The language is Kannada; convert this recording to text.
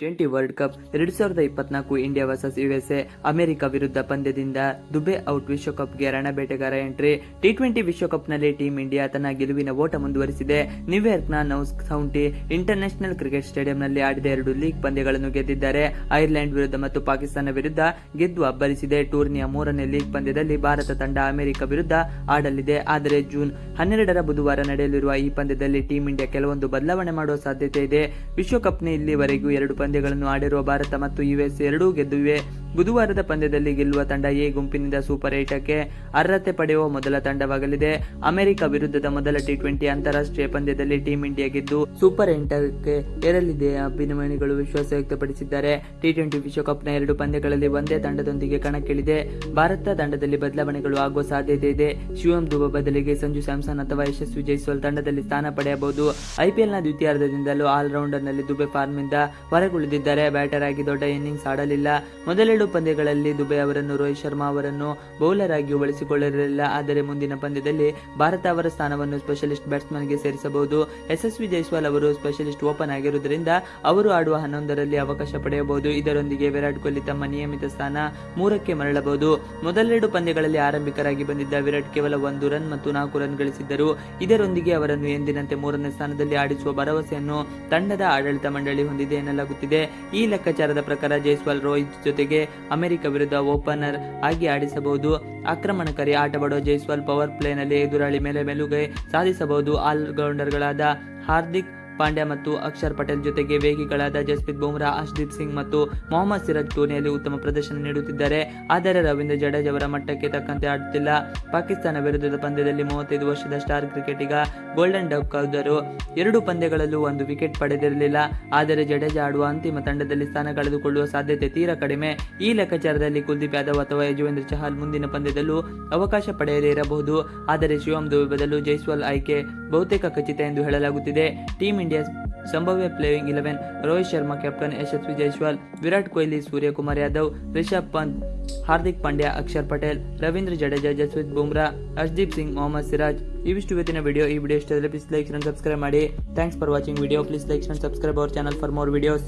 ಟ್ವೆಂಟಿ ವರ್ಲ್ಡ್ ಕಪ್ ಎರಡು ಸಾವಿರದ ಇಪ್ಪತ್ನಾಲ್ಕು ಇಂಡಿಯಾ ವರ್ಸಸ್ ಯುಎಸ್ಎ ಅಮೆರಿಕ ವಿರುದ್ಧ ಪಂದ್ಯದಿಂದ ದುಬೆ ಔಟ್ ವಿಶ್ವಕಪ್ಗೆ ರಣಬೇಟೆಗಾರ ಎಂಟ್ರಿ. ಟಿ ಟ್ವೆಂಟಿ ವಿಶ್ವಕಪ್ನಲ್ಲಿ ಟೀಂ ಇಂಡಿಯಾ ತನ್ನ ಗೆಲುವಿನ ಓಟ ಮುಂದುವರಿಸಿದೆ. ನ್ಯೂಯಾರ್ಕ್ನ ನೌಸ್ ಕೌಂಟಿ ಇಂಟರ್ನ್ಯಾಷನಲ್ ಕ್ರಿಕೆಟ್ ಸ್ಟೇಡಿಯಂನಲ್ಲಿ ಆಡಿದ ಎರಡು ಲೀಗ್ ಪಂದ್ಯಗಳನ್ನು ಗೆದ್ದಿದ್ದಾರೆ. ಐರ್ಲೆಂಡ್ ವಿರುದ್ಧ ಮತ್ತು ಪಾಕಿಸ್ತಾನ ವಿರುದ್ಧ ಗೆದ್ದು ಅಬ್ಬರಿಸಿದೆ. ಟೂರ್ನಿಯ ಮೂರನೇ ಲೀಗ್ ಪಂದ್ಯದಲ್ಲಿ ಭಾರತ ತಂಡ ಅಮೆರಿಕ ವಿರುದ್ಧ ಆಡಲಿದೆ. ಆದರೆ ಜೂನ್ ಹನ್ನೆರಡರ ಬುಧವಾರ ನಡೆಯಲಿರುವ ಈ ಪಂದ್ಯದಲ್ಲಿ ಟೀಂ ಇಂಡಿಯಾ ಕೆಲವೊಂದು ಬದಲಾವಣೆ ಮಾಡುವ ಸಾಧ್ಯತೆ ಇದೆ. ವಿಶ್ವಕಪ್ನ ಇಲ್ಲಿವರೆಗೂ ಎರಡು ಪಂದ್ಯಗಳನ್ನು ಆಡಿರುವ ಭಾರತ ಮತ್ತು ಯುಎಸ್ ಎರಡೂ ಗೆದ್ದಿವೆ. ಬುಧವಾರದ ಪಂದ್ಯದಲ್ಲಿ ಗೆಲ್ಲುವ ತಂಡ ಎ ಗುಂಪಿನಿಂದ ಸೂಪರ್ ಏಟಕ್ಕೆ ಅರ್ಹತೆ ಪಡೆಯುವ ಮೊದಲ ತಂಡವಾಗಲಿದೆ. ಅಮೆರಿಕ ವಿರುದ್ಧದ ಮೊದಲ ಟಿ ಟ್ವೆಂಟಿ ಅಂತಾರಾಷ್ಟ್ರೀಯ ಪಂದ್ಯದಲ್ಲಿ ಟೀಂ ಇಂಡಿಯಾ ಗೆದ್ದು ಸೂಪರ್ ಎಂಟಕ್ಕೆ ಏರಲಿದೆ ಅಭಿಮಾನಿಗಳು ವಿಶ್ವಾಸ ವ್ಯಕ್ತಪಡಿಸಿದ್ದಾರೆ. ಟಿ ಟ್ವೆಂಟಿ ವಿಶ್ವಕಪ್ನ ಎರಡು ಪಂದ್ಯಗಳಲ್ಲಿ ಒಂದೇ ತಂಡದೊಂದಿಗೆ ಕಣಕ್ಕಿಳಿದೆ. ಭಾರತ ತಂಡದಲ್ಲಿ ಬದಲಾವಣೆಗಳು ಆಗುವ ಸಾಧ್ಯತೆ ಇದೆ. ಶಿವಂ ದುಬಾ ಬದಲಿಗೆ ಸಂಜು ಸ್ಯಾಮ್ಸನ್ ಅಥವಾ ಯಶಸ್ವಿ ಜೈಸ್ವಾಲ್ ತಂಡದಲ್ಲಿ ಸ್ಥಾನ ಪಡೆಯಬಹುದು. ಐಪಿಎಲ್ನ ದ್ವಿತೀಯಾರ್ಧದಿಂದಲೂ ಆಲ್ರೌಂಡರ್ನಲ್ಲಿ ದುಬೆ ಫಾರ್ಮ್ನಿಂದ ಹೊರಗುಳಿದಿದ್ದಾರೆ. ಬ್ಯಾಟರ್ ಆಗಿ ದೊಡ್ಡ ಇನ್ನಿಂಗ್ಸ್ ಆಡಲಿಲ್ಲ. ಮೊದಲೆರಡು ಪಂದ್ಯಗಳಲ್ಲಿ ದುಬೈ ಅವರನ್ನು, ರೋಹಿತ್ ಶರ್ಮಾ ಅವರನ್ನು ಬೌಲರ್ ಆಗಿ ಬಳಸಿಕೊಳ್ಳಲಿಲ್ಲ ಆದರೆ ಮುಂದಿನ ಪಂದ್ಯದಲ್ಲಿ ಭಾರತ ಅವರ ಸ್ಥಾನವನ್ನು ಸ್ಪೆಷಲಿಸ್ಟ್ ಬ್ಯಾಟ್ಸ್ಮನ್ಗೆ ಸೇರಿಸಬಹುದು. ಯಶಸ್ವಿ ಜೈಸ್ವಾಲ್ ಅವರು ಸ್ಪೆಷಲಿಸ್ಟ್ ಓಪನ್ ಆಗಿರುವುದರಿಂದ ಅವರು ಆಡುವ ಹನ್ನೊಂದರಲ್ಲಿ ಅವಕಾಶ ಪಡೆಯಬಹುದು. ಇದರೊಂದಿಗೆ ವಿರಾಟ್ ಕೊಹ್ಲಿ ತಮ್ಮ ನಿಯಮಿತ ಸ್ಥಾನ ಮೂರಕ್ಕೆ ಮರಳಬಹುದು. ಮೊದಲೆರಡು ಪಂದ್ಯಗಳಲ್ಲಿ ಆರಂಭಿಕರಾಗಿ ಬಂದಿದ್ದ ವಿರಾಟ್ ಕೇವಲ ಒಂದು ರನ್ ಮತ್ತು ನಾಲ್ಕು ರನ್ ಗಳಿಸಿದ್ದರು. ಇದರೊಂದಿಗೆ ಅವರನ್ನು ಎಂದಿನಂತೆ ಮೂರನೇ ಸ್ಥಾನದಲ್ಲಿ ಆಡಿಸುವ ಭರವಸೆಯನ್ನು ತಂಡದ ಆಡಳಿತ ಮಂಡಳಿ ಹೊಂದಿದೆ ಎನ್ನಲಾಗುತ್ತಿದೆ. ಈ ಲೆಕ್ಕಾಚಾರದ ಪ್ರಕಾರ ಜೈಸ್ವಾಲ್, ರೋಹಿತ್ ಜೊತೆಗೆ ಅಮೆರಿಕ ವಿರುದ್ಧ ಓಪನರ್ ಆಗಿ ಆಡಿಸಬಹುದು. ಆಕ್ರಮಣಕಾರಿ ಆಟವಾಡುವ ಜೈಸ್ವಾಲ್ ಪವರ್ ಪ್ಲೇನಲ್ಲಿ ಎದುರಾಳಿ ಮೇಲೆ ಮೆಲುಗೈ ಸಾಧಿಸಬಹುದು. ಆಲ್ರೌಂಡರ್ಗಳಾದ ಹಾರ್ದಿಕ್ ಪಾಂಡ್ಯ ಮತ್ತು ಅಕ್ಷರ್ ಪಟೇಲ್ ಜೊತೆಗೆ ವೇಗಿಗಳಾದ ಜಸ್ಪ್ರೀತ್ ಬುಮ್ರಾ, ಅಶ್ದೀಪ್ ಸಿಂಗ್ ಮತ್ತು ಮೊಹಮ್ಮದ್ ಸಿರಾಜ್ ಟೂರ್ನಿಯಲ್ಲಿ ಉತ್ತಮ ಪ್ರದರ್ಶನ ನೀಡುತ್ತಿದ್ದಾರೆ. ಆದರೆ ರವೀಂದ್ರ ಜಡೇಜ್ ಅವರ ಮಟ್ಟಕ್ಕೆ ತಕ್ಕಂತೆ ಆಡುತ್ತಿಲ್ಲ. ಪಾಕಿಸ್ತಾನ ವಿರುದ್ಧದ ಪಂದ್ಯದಲ್ಲಿ ಮೂವತ್ತೈದು ವರ್ಷದ ಸ್ಟಾರ್ ಕ್ರಿಕೆಟಿಗ ಗೋಲ್ಡನ್ ಡಬ್ ಆದರು ಎರಡು ಪಂದ್ಯಗಳಲ್ಲೂ ಒಂದು ವಿಕೆಟ್ ಪಡೆದಿರಲಿಲ್ಲ. ಆದರೆ ಜಡೇಜಾ ಆಡುವ ಅಂತಿಮ ತಂಡದಲ್ಲಿ ಸ್ಥಾನ ಕಳೆದುಕೊಳ್ಳುವ ಸಾಧ್ಯತೆ ತೀರಾ ಕಡಿಮೆ. ಈ ಲೆಕ್ಕಾಚಾರದಲ್ಲಿ ಕುಲ್ದೀಪ್ ಯಾದವ್ ಅಥವಾ ಯಜುವೇಂದ್ರ ಚಹಲ್ ಮುಂದಿನ ಪಂದ್ಯದಲ್ಲೂ ಅವಕಾಶ ಪಡೆಯದೇ ಇರಬಹುದು. ಆದರೆ ಶಿವಂ ದುಬೆ ಬದಲು ಜೈಸ್ವಾಲ್ ಆಯ್ಕೆ ಬಹುತೇಕ ಖಚಿತ ಎಂದು ಹೇಳಲಾಗುತ್ತಿದೆ. Team India ಸಂಭವ್ಯ playing eleven Rohit Sharma captain Yashasvi Jaiswal Virat Kohli Suryakumar Yadav Rishabh Pant Hardik Pandya Axar Patel Ravindra Jadeja Jasprit Bumrah Arshdeep Singh Mohammed Siraj ಇವಿಷ್ಟು ಇವತ್ತಿನ ವಿಡಿಯೋ ಈ ವಿಡಿಯೋ ಇಷ್ಟದಲ್ಲಿ ಪ್ಲೀಸ್ ಲೈಕ್ ಸಬ್ಸ್ಕ್ರೈಬ್ ಮಾಡಿ. Thanks for watching video please like subscribe our channel for more videos